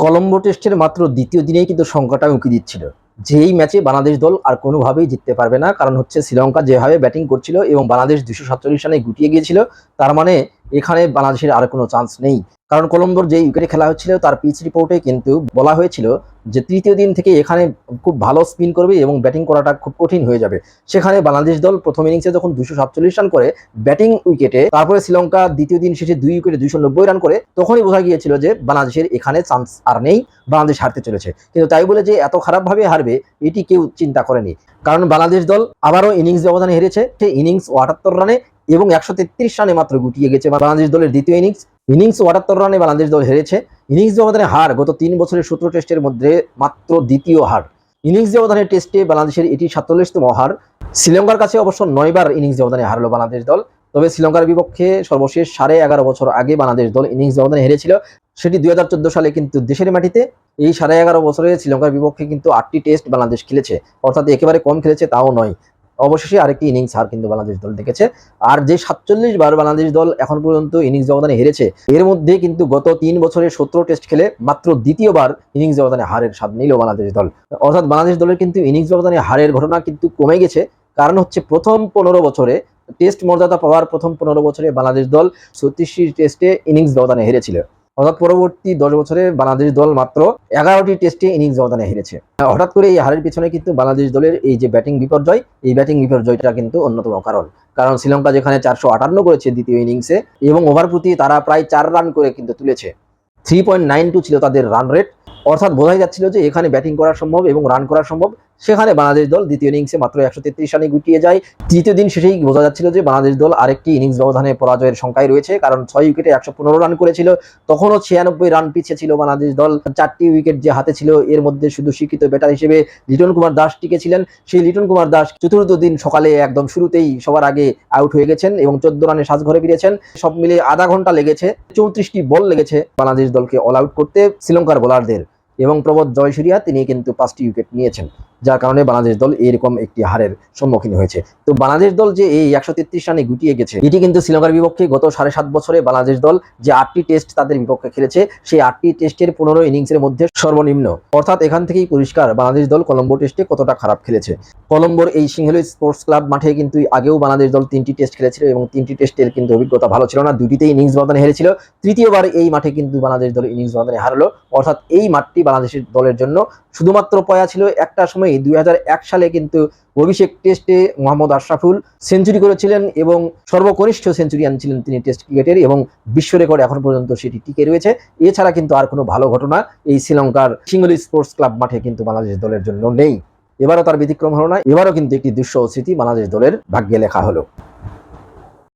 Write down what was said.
কলম্বো টেস্টের মাত্র দ্বিতীয় দিনেই কিন্তু সংখ্যাটা উঁকি দিচ্ছিল। যেই ম্যাচে বাংলাদেশ দল আর কোনোভাবেই জিততে পারবে না, কারণ হচ্ছে শ্রীলঙ্কা যেভাবে ব্যাটিং করছিল এবং বাংলাদেশ দুশো সাতচল্লিশ রানে গুটিয়ে গিয়েছিল, তার মানে এখানে বাংলাদেশের আর কোনো চান্স নেই। কারণ কলম্বোর যে উইকেটে খেলা হচ্ছিল, তার পিচ রিপোর্টে কিন্তু বলা হয়েছিল যে তৃতীয় দিন থেকে এখানে খুব ভালো স্পিন করবে এবং ব্যাটিং করাটা খুব কঠিন হয়ে যাবে। সেখানে বাংলাদেশ দল প্রথম ইনিংসে যখন দুশো সাতচল্লিশ রান করে ব্যাটিং উইকেটে, তারপরে শ্রীলঙ্কা দ্বিতীয় দিন শেষে দুই উইকেটে দুইশো নব্বই রান করে, তখনই বোঝা গিয়েছিল যে বাংলাদেশের এখানে চান্স আর নেই, বাংলাদেশ হারতে চলেছে। কিন্তু তাই বলে যে এত খারাপভাবে হারবে, এটি কেউ চিন্তা করেনি। কারণ বাংলাদেশ দল আবারও ইনিংস ব্যবধানে হেরেছে সেই ইনিংস আটাত্তর রানে এবং একশো তেত্রিশ রানে মাত্র গুটিয়ে গেছে বাংলাদেশ দলের দ্বিতীয় ইনিংস। ইনিংস আটাত্তর রানে বাংলাদেশ দল হেরেছে। ইনিংস ব্যবধানে হার গত তিন বছরের সূত্র টেস্টের মধ্যে মাত্র দ্বিতীয় হার। ইনিংস ব্যবধানের টেস্টে বাংলাদেশের এটি সাতচল্লিশতম হার। শ্রীলঙ্কার কাছে অবশ্য নয়বার ইনিংস ব্যবধানে হারলো বাংলাদেশ দল। তবে শ্রীলঙ্কার বিপক্ষে সর্বশেষ সাড়ে এগারো বছর আগে বাংলাদেশ দল ইনিংস ব্যবধানে হেরেছিল। সেটি দুই হাজার চোদ্দ সালে কিন্তু দেশের মাটিতে। এই সাড়ে এগারো বছরে শ্রীলঙ্কার বিপক্ষে কিন্তু আটটি টেস্ট বাংলাদেশ খেলেছে। অর্থাৎ একেবারে কম খেলেছে তাও নয়। অবশেষে আরেকটি ইনিংস হার কিন্তু বাংলাদেশ দল দেখেছে। আর যে সাতচল্লিশ বার বাংলাদেশ দল এখন পর্যন্ত ইনিংস ব্যবধানে হেরেছে, এর মধ্যে কিন্তু গত তিন বছরে সতেরো টেস্ট খেলে মাত্র দ্বিতীয়বার ইনিংস ব্যবধানে হারের স্বাদ নিল বাংলাদেশ দল। অর্থাৎ বাংলাদেশ দলের কিন্তু ইনিংস ব্যবধানে হারের ঘটনা কিন্তু কমে গেছে। কারণ হচ্ছে প্রথম পনেরো বছরে টেস্ট মর্যাদা পাওয়ার প্রথম পনেরো বছরে বাংলাদেশ দল ছত্রিশটি টেস্টে ইনিংস ব্যবধানে হেরেছিল। অর্থাৎ পরবর্তী দশ বছরে বাংলাদেশ দল মাত্র এগারোটি টেস্টে ইনিংস ব্যবধানে হেরেছে। হঠাৎ করে এই হারের পিছনে কিন্তু বাংলাদেশ দলের এই যে ব্যাটিং বিপর্যয়, এই ব্যাটিং বিপর্যয়টা কিন্তু অন্যতম কারণ। কারণ শ্রীলঙ্কা যেখানে চারশো আটান্ন করেছে দ্বিতীয় ইনিংসে এবং ওভার প্রতি তারা প্রায় চার রান করে কিন্তু তুলেছে। থ্রি পয়েন্ট নাইন টু ছিল তাদের রান রেট অর্থাৎ বোঝাই যাচ্ছিল যে এখানে ব্যাটিং করা সম্ভব এবং রান করা সম্ভব। সেখানে বাংলাদেশ দল দ্বিতীয় ইনিংসে মাত্র একশো তেত্রিশ রানে গুটিয়ে যায়। তৃতীয় দিন শেষেই বোঝা যাচ্ছিল যে বাংলাদেশ দল আরেকটি ইনিংস ব্যবধানে পরাজয়ের সংখ্যায় রয়েছে, কারণ ছয় উইকেটে একশো পনেরো রান করেছিল। তখনও ছিয়ানব্বই রান পিছিয়ে ছিল বাংলাদেশ দল। চারটি উইকেট যে হাতে ছিল, এর মধ্যে শুধু শিক্ষিত ব্যাটার হিসেবে লিটন কুমার দাস টিকেছিলেন সেই লিটন কুমার দাস চতুর্থ দিন সকালে একদম শুরুতেই সবার আগে আউট হয়ে গেছেন এবং চোদ্দ রানে সাজঘরে ফিরেছেন। সব মিলে আধা ঘণ্টা লেগেছে, চৌত্রিশটি বল লেগেছে বাংলাদেশ দলকে অল আউট করতে, শ্রীলঙ্কার বোলারদের এবং প্রবোধ জয়সুরিয়া তিনি কিন্তু পাঁচটি উইকেট নিয়েছেন। যার কারণে বাংলাদেশ দল এরকম একটি হারের সম্মুখীন হয়েছে। তো বাংলাদেশ দল যে এই একশো তেত্রিশ রানে গুটিয়ে গেছে, এটি কিন্তু শ্রীলঙ্কার বিপক্ষে গত সাড়ে সাত বছরে বাংলাদেশ দল যে আটটি টেস্ট তাদের বিপক্ষে খেলেছে, সেই আটটি টেস্টের পনেরো ইনিংসের মধ্যে সর্বনিম্ন। অর্থাৎ এখান থেকেই পরিষ্কার বাংলাদেশ দল কলম্বো টেস্টে কতটা খারাপ খেলেছে। কলম্বোর এই সিংহলী স্পোর্টস ক্লাব মাঠে কিন্তু আগেও বাংলাদেশ দল তিনটি টেস্ট খেলেছিল এবং তিনটি টেস্টের কিন্তু অভিজ্ঞতা ভালো ছিল না, দুটিতেই ইনিংস ব্যবধানে হেরেছিল। তৃতীয়বার এই মাঠে কিন্তু বাংলাদেশ দল ইনিংস ব্যবধানে হারলো। অর্থাৎ এই মাঠটি বাংলাদেশের দলের জন্য শুধুমাত্র পয়া ছিল একটা সময় দুই সালে কিন্তু অভিষেক টেস্টে মোহাম্মদ আশরাফুল সেঞ্চুরি করেছিলেন এবং সর্বকনিষ্ঠ সেঞ্চুরিয়ান ছিলেন তিনি টেস্ট ক্রিকেটের এবং বিশ্ব রেকর্ড এখন পর্যন্ত সেটি টিকে রয়েছে। এছাড়া কিন্তু আর কোনো ভালো ঘটনা এই শ্রীলঙ্কার সিঙ্গলি স্পোর্টস ক্লাব মাঠে কিন্তু বাংলাদেশ দলের জন্য নেই। এবারও তার ব্যতিক্রম হলো না, এবারও কিন্তু একটি দুঃসহ স্মৃতি বাংলাদেশ দলের ভাগ্যে লেখা হলো।